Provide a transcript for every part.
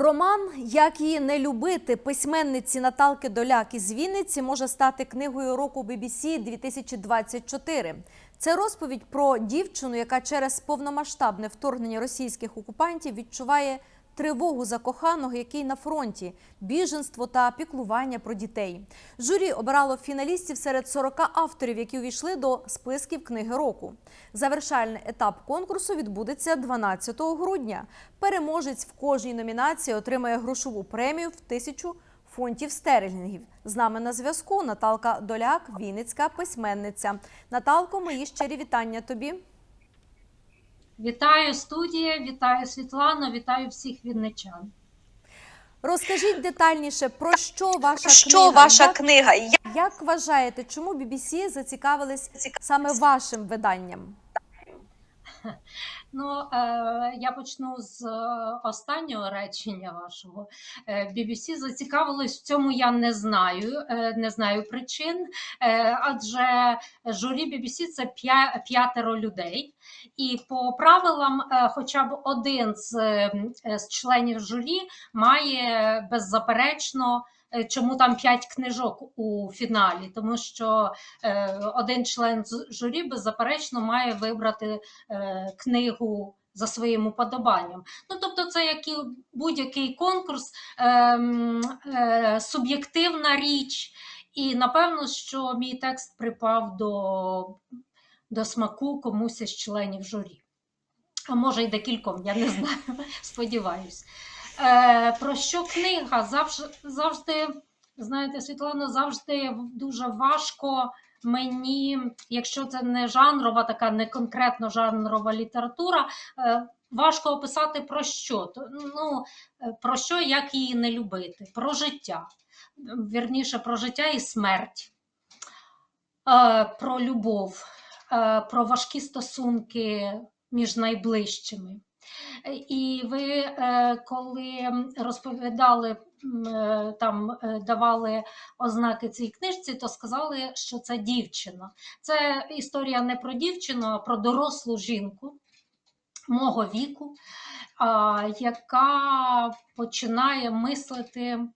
Роман Як її не любити письменниці Наталки Доляк із Вінниці може стати книгою року BBC 2024. Це розповідь про дівчину, яка через повномасштабне вторгнення російських окупантів відчуває тривогу за коханого, який на фронті, біженство та піклування про дітей. Журі обирало фіналістів серед 40 авторів, які увійшли до списків книги року. Завершальний етап конкурсу відбудеться 12 грудня. Переможець в кожній номінації отримає грошову премію в тисячу фунтів стерлінгів. З нами на зв'язку Наталка Доляк, Вінницька письменниця. Наталко, мої щирі вітання тобі. Вітаю студія, вітаю Світлану, вітаю всіх вінничан. Розкажіть детальніше, про що ваша Що книга? ваша Як, книга? Я- як вважаєте, чому BBC зацікавились саме вашим виданням? Ну, е, я почну з е, останнього речення вашого. Е, BBC зацікавилось в цьому. Я не знаю, е, не знаю причин, е, адже журі BBC це п'ятеро людей, і по правилам, е, хоча б один з, е, з членів журі має беззаперечно. Е, Чому там п'ять книжок у фіналі? Тому що е, один член журі беззаперечно має вибрати е, книгу за своїм уподобанням. Ну, тобто, це як і будь-який конкурс, ем, суб'єктивна річ, і напевно, що мій текст припав до, до смаку комусь із членів журі. А може, й декільком, я не знаю, сподіваюсь. Е, про що книга? Завжди, завжди, знаєте, Світлано, завжди дуже важко мені, якщо це не жанрова, така не конкретно жанрова література, е, важко описати про що. Ну, е, про що, як її не любити, про життя. Вірніше, про життя і смерть, про любов, про важкі стосунки між найближчими. Е, І ви, е, коли розповідали, е, там давали ознаки цій книжці, то сказали, що це дівчина. Це історія не про дівчину, а про дорослу жінку мого віку, яка починає мислити.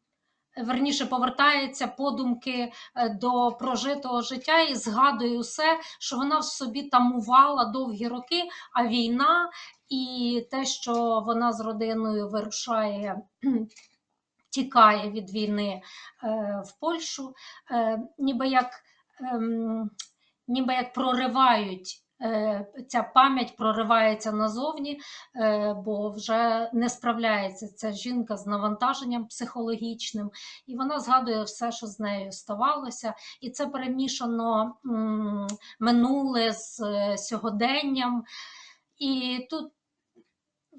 Верніше повертається подумки е, до прожитого життя і згадує усе, що вона в собі тамувала довгі роки, а війна і те, що вона з родиною вирушає, тікає від війни е, в Польщу, е, ніби як, ем, ніби як проривають. Е, Ця пам'ять проривається назовні, е, бо вже не справляється ця жінка з навантаженням психологічним, і вона згадує все, що з нею ставалося, і це перемішано минуле з е, сьогоденням. І тут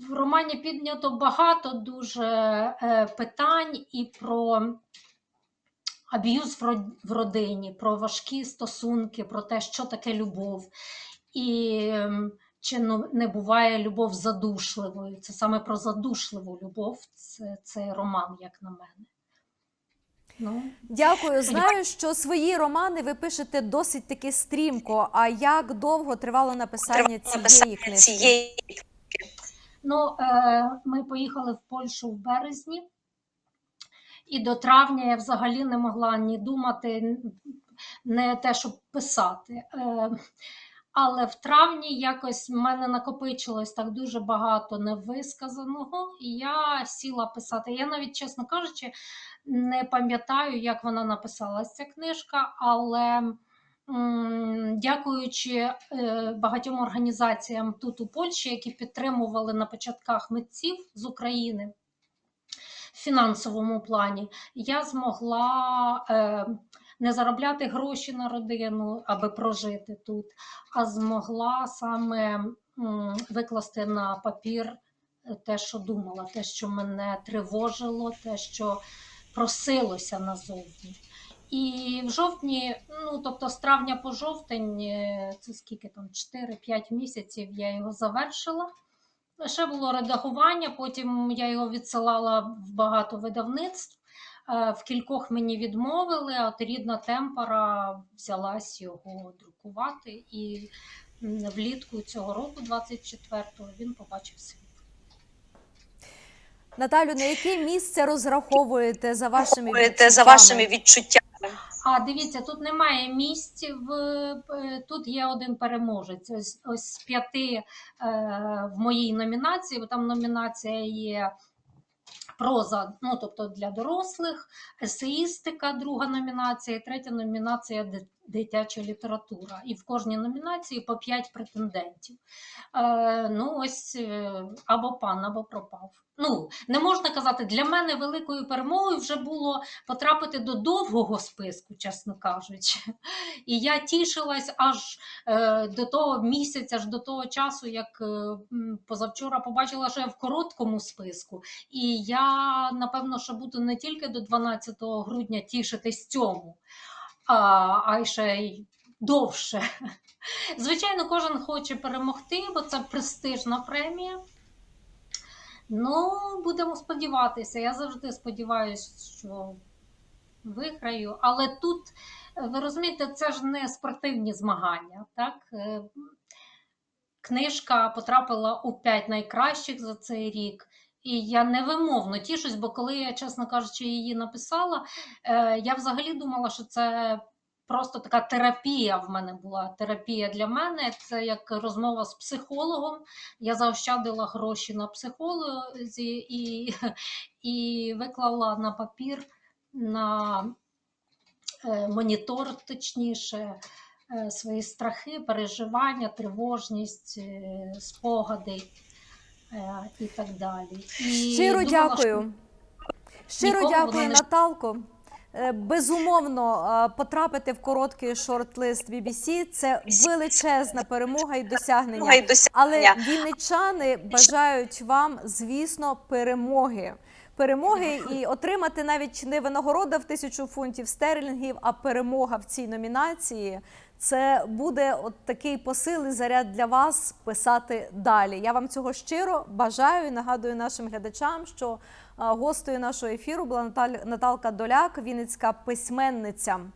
в романі піднято багато дуже питань і про аб'юз в родині, про важкі стосунки, про те, що таке любов. І ем, чи ну, не буває любов задушливою. Це саме про задушливу любов, це, цей роман, як на мене. Ну, Дякую. Знаю, що свої романи ви пишете досить таки стрімко. А як довго тривало написання цієї книжки? Ну, е, ми поїхали в Польщу в березні, і до травня я взагалі не могла ні думати, не те, щоб писати. Але в травні якось в мене накопичилось так дуже багато невисказаного, і я сіла писати. Я навіть, чесно кажучи, не пам'ятаю, як вона написалась ця книжка, але. Дякуючи е, багатьом організаціям тут у Польщі, які підтримували на початках митців з України в фінансовому плані, я змогла е, не заробляти гроші на родину, аби прожити тут, а змогла саме викласти на папір те, що думала, те, що мене тривожило, те, що просилося назовні. І в жовтні, ну тобто з травня по жовтень, е, це скільки там 4-5 місяців я його завершила. Ще було редагування, потім я його відсилала в багато видавництв. В кількох мені відмовили, а от рідна темпора взялась його друкувати. І влітку цього року, 24-го, він побачив світ. Наталю, на яке місце розраховуєте за вашими Слухаєте за вашими відчуттями. А дивіться, тут немає місць. В е, тут є один переможець. Ось ось з п'яти е, в моїй номінації, бо там номінація є. Проза, ну тобто для дорослих, есеїстика, друга номінація, і третя номінація дитяча література. І в кожній номінації по 5 претендентів. Е, ну, ось е, або пан, або пропав. Ну, не можна казати, для мене великою перемогою вже було потрапити до довгого списку, чесно кажучи. І я тішилась аж е, до того місяця, аж до того часу, як е, позавчора побачила, що я в короткому списку. І я, напевно, що буду не тільки до 12 грудня тішитись цьому, а, ще й довше. Звичайно, кожен хоче перемогти, бо це престижна премія. Ну, будемо сподіватися. Я завжди сподіваюся, що виграю. Але тут, ви розумієте, це ж не спортивні змагання. Так? Е, Книжка потрапила у п'ять найкращих за цей рік. І я невимовно тішусь, бо коли я, чесно кажучи, її написала, е, я взагалі думала, що це просто така терапія в мене була. Терапія для мене це як розмова з психологом. Я заощадила гроші на психологі і, і виклала на папір, на е, монітор, точніше, е, свої страхи, переживання, тривожність, спогади і так далі. І Щиро думала, дякую. Щиро дякую, не- Наталко. Е, Безумовно, е, потрапити в короткий шорт-лист BBC – це величезна перемога і досягнення. Досягнення. Але вінничани бажають вам, звісно, перемоги. Перемоги і отримати навіть не винагорода в тисячу фунтів стерлінгів, а перемога в цій номінації. Це буде от такий посил і заряд для вас писати далі. Я вам цього щиро бажаю і нагадую нашим глядачам, що гостею нашого ефіру була Наталь- Наталка Доляк, вінницька письменниця.